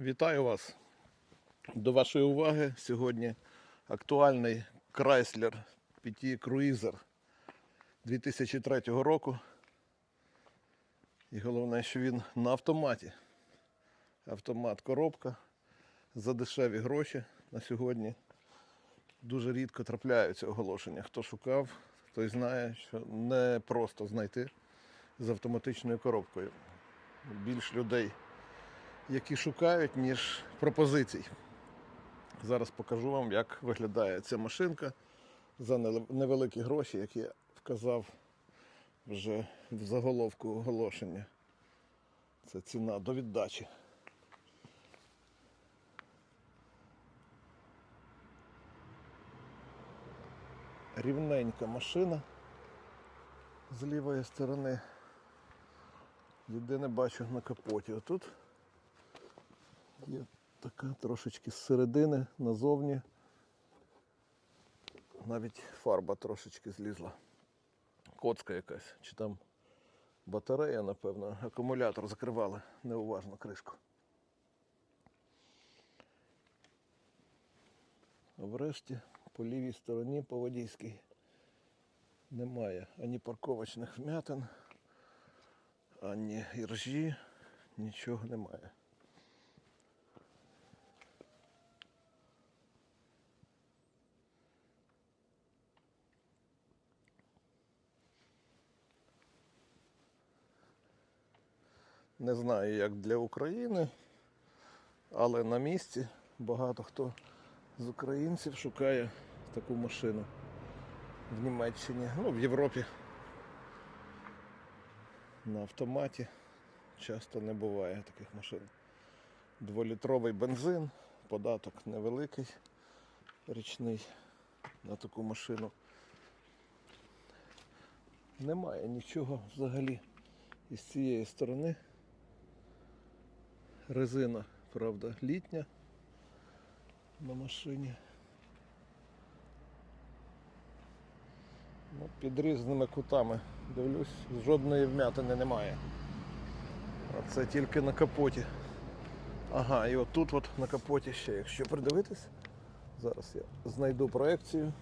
Вітаю вас. До вашої уваги сьогодні актуальний Chrysler PT Cruiser 2003 року. І головне, що він на автоматі. Автомат коробка за дешеві гроші на сьогодні. Дуже рідко трапляються оголошення. Хто шукав, той знає, що не просто знайти з автоматичною коробкою. Більш людей які шукають, ніж пропозицій. Зараз покажу вам, як виглядає ця машинка за невеликі гроші, які я вказав вже в заголовку оголошення. Це ціна до віддачі. Рівненька машина з лівої сторони. Єдине бачу на капоті. Отут Є така трошечки з середини назовні. Навіть фарба трошечки злізла. Коцка якась. Чи там батарея, напевно, акумулятор закривали неуважно кришку. А врешті по лівій стороні по водійській немає ані парковочних вмятин, ані іржі, нічого немає. Не знаю, як для України, але на місці багато хто з українців шукає таку машину в Німеччині, ну, в Європі. На автоматі часто не буває таких машин. Дволітровий бензин, податок невеликий, річний на таку машину. Немає нічого взагалі із цієї сторони. Резина, правда, літня на машині. Ну, під різними кутами. Дивлюсь, жодної вмятини немає. А це тільки на капоті. Ага, і отут от на капоті ще, якщо придивитись, зараз я знайду проекцію.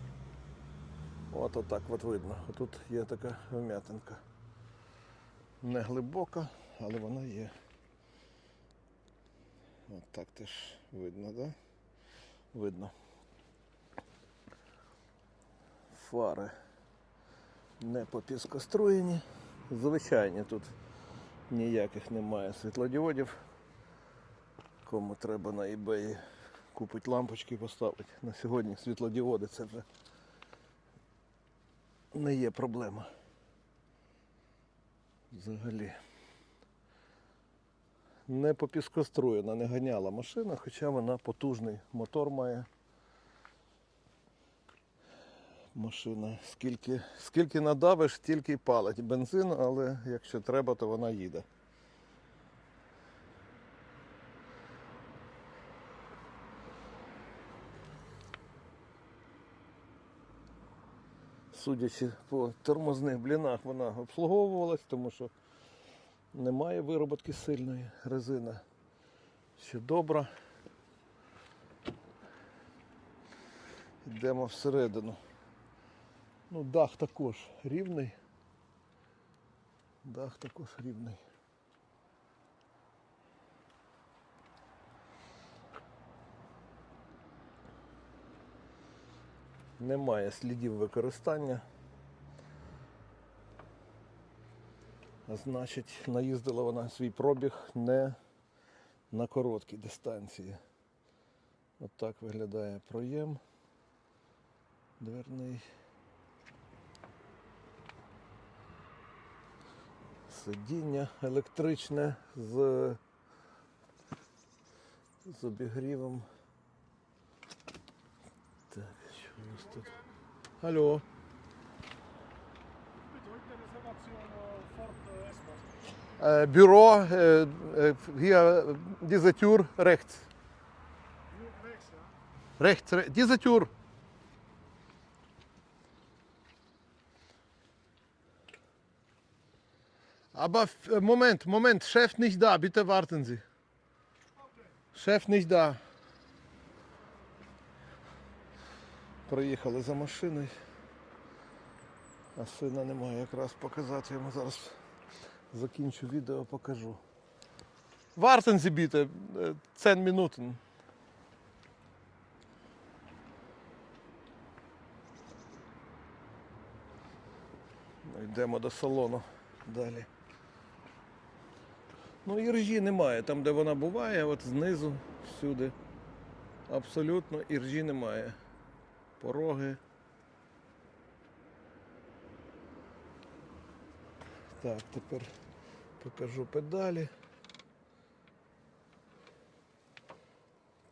От отак от видно. Отут є така вмятинка. Не глибока, але вона є. От так теж видно, да? Видно. Фари не попіскоструєні. Звичайні тут ніяких немає світлодіодів. Кому треба на eBay купить лампочки поставити. На сьогодні світлодіоди це вже не є проблема. Взагалі не попіскоструєна, не ганяла машина, хоча вона потужний мотор має. Машина. Скільки, скільки надавиш, стільки й палить бензин, але якщо треба, то вона їде. Судячи по тормозних блінах, вона обслуговувалась, тому що немає вироботки сильної резина. Ще добра. Йдемо всередину. Ну, дах також рівний. Дах також рівний. Немає слідів використання. Значить, наїздила вона свій пробіг не на короткій дистанції. От так виглядає проєм дверний. Сидіння електричне з, з обігрівом. Так, що у нас тут? Алло. Ja? Rechts, re diese Tür. Aber äh, Moment, Moment, Chef nicht da, bitte warten Sie. Шеф не йда. Приїхали за машиною. А сина немає якраз показати йому зараз закінчу відео, покажу. Bitte, äh, 10 Minuten. Ну, Йдемо до салону далі. Ну, іржі немає. Там, де вона буває, от знизу, всюди. Абсолютно іржі немає. Пороги. Так, тепер покажу педалі.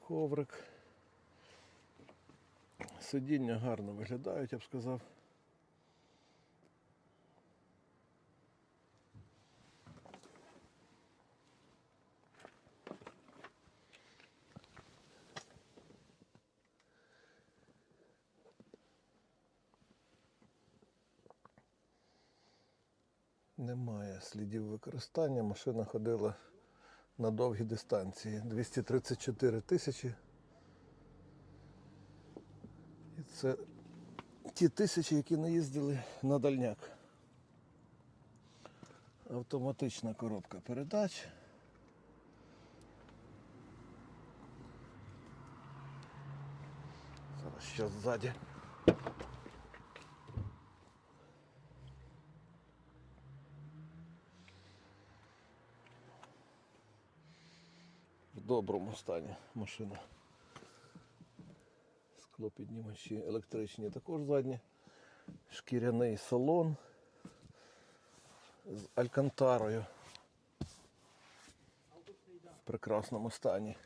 Коврик. Сидіння гарно виглядають, я б сказав. Немає слідів використання. Машина ходила на довгі дистанції. 234 тисячі. І це ті тисячі, які не їздили на дальняк. Автоматична коробка передач. Зараз ще ззаді. в доброму стані машина. Склопіднімачі електричні також задні. Шкіряний салон з алькантарою. В прекрасному стані.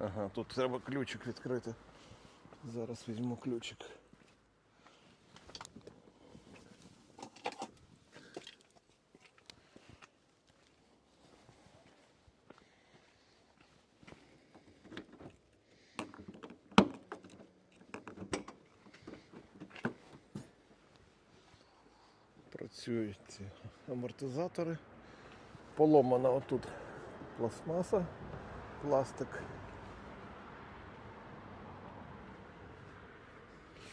Ага, тут треба ключик відкрити. Зараз візьму ключик. Працюють ці амортизатори. Поломана отут пластмаса, пластик.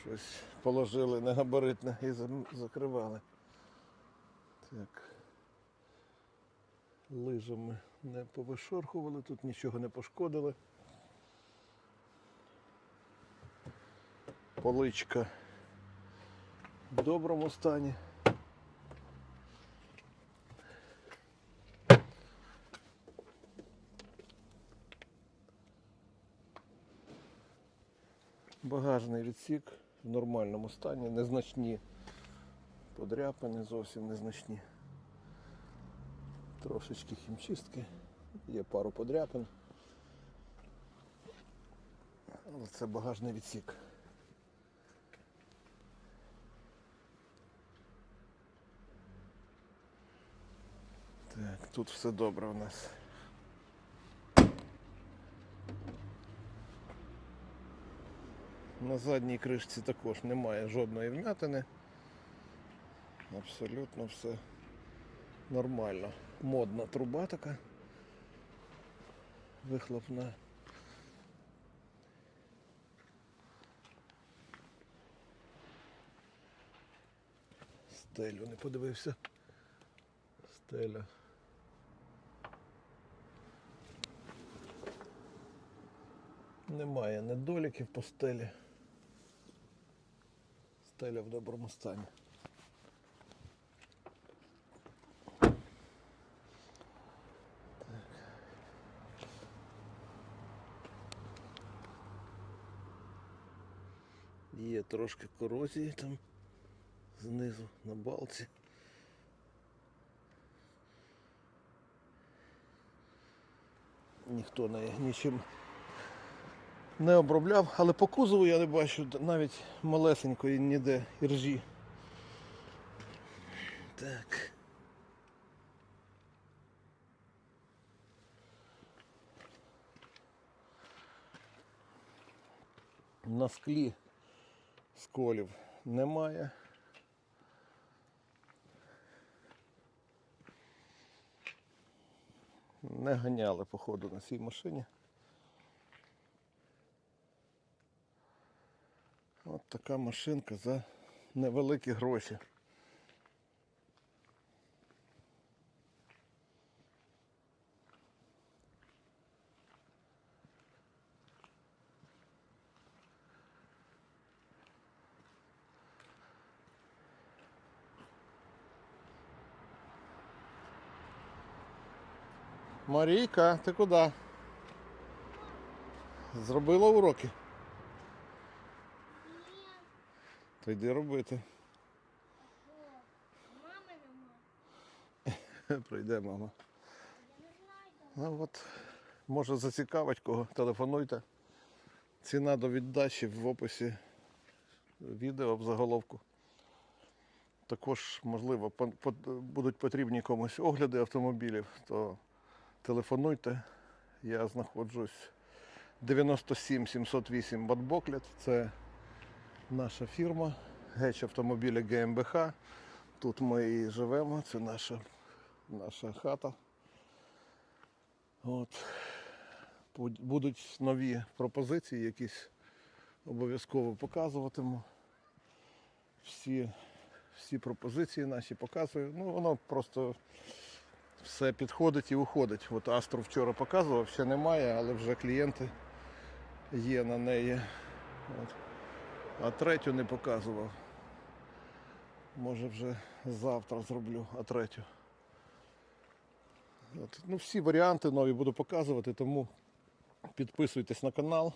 Щось положили негабаритне і закривали. Так. Лижами не повишорхували, тут нічого не пошкодили. Поличка в доброму стані. Багажний відсік в нормальному стані, незначні подряпини, зовсім незначні. Трошечки хімчистки, є пару подряпин. Але це багажний відсік. Так, тут все добре у нас. На задній кришці також немає жодної вмятини. Абсолютно все нормально. Модна труба така. Вихлопна. Стелю не подивився. Стеля. Немає недоліків по стелі. Стеля в доброму стані. Є трошки корозії там знизу на балці. Ніхто не, нічим не обробляв, але по кузову я не бачу навіть малесенької ніде іржі. Так. На склі сколів немає. Не ганяли, походу, на цій машині. От така машинка за невеликі гроші. Марійка, ти куди? Зробила уроки? То йди робити. Мами нема. Прийде мама. Я не знаю. Ну от, може зацікавить кого, телефонуйте. Ціна до віддачі в описі відео в заголовку. Також, можливо, будуть потрібні комусь огляди автомобілів, то телефонуйте. Я знаходжусь 97 708 Батбоклет. Це наша фірма, геч автомобілі ГМБХ. Тут ми і живемо, це наша, наша хата. От. Будуть нові пропозиції, якісь обов'язково показуватиму. Всі, всі пропозиції наші показую. Ну, воно просто все підходить і уходить. От Астру вчора показував, ще немає, але вже клієнти є на неї. От. А третю не показував. Може вже завтра зроблю, а третю. От. Ну, всі варіанти нові буду показувати, тому підписуйтесь на канал.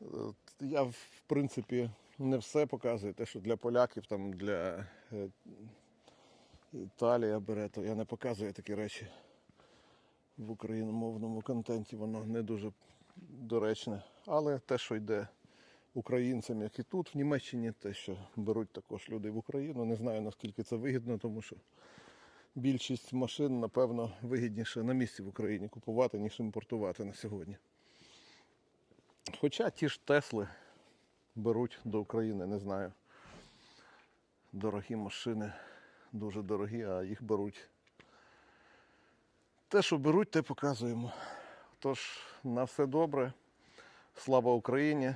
От Я, в принципі, не все показую. Те, що для поляків, там, для е, Італія бере, то я не показую такі речі в україномовному контенті, воно не дуже доречне. Але те, що йде українцям, як і тут, в Німеччині, те, що беруть також люди в Україну, не знаю наскільки це вигідно, тому що більшість машин, напевно, вигідніше на місці в Україні купувати, ніж імпортувати на сьогодні. Хоча ті ж Тесли беруть до України, не знаю. Дорогі машини, дуже дорогі, а їх беруть. Те, що беруть, те показуємо. Тож, на все добре. Слава Україні!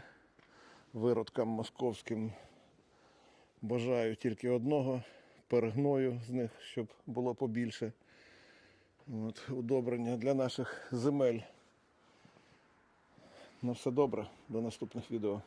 Виродкам московським бажаю тільки одного перегною з них, щоб було побільше. От, удобрення для наших земель. На все добре, до наступних відео.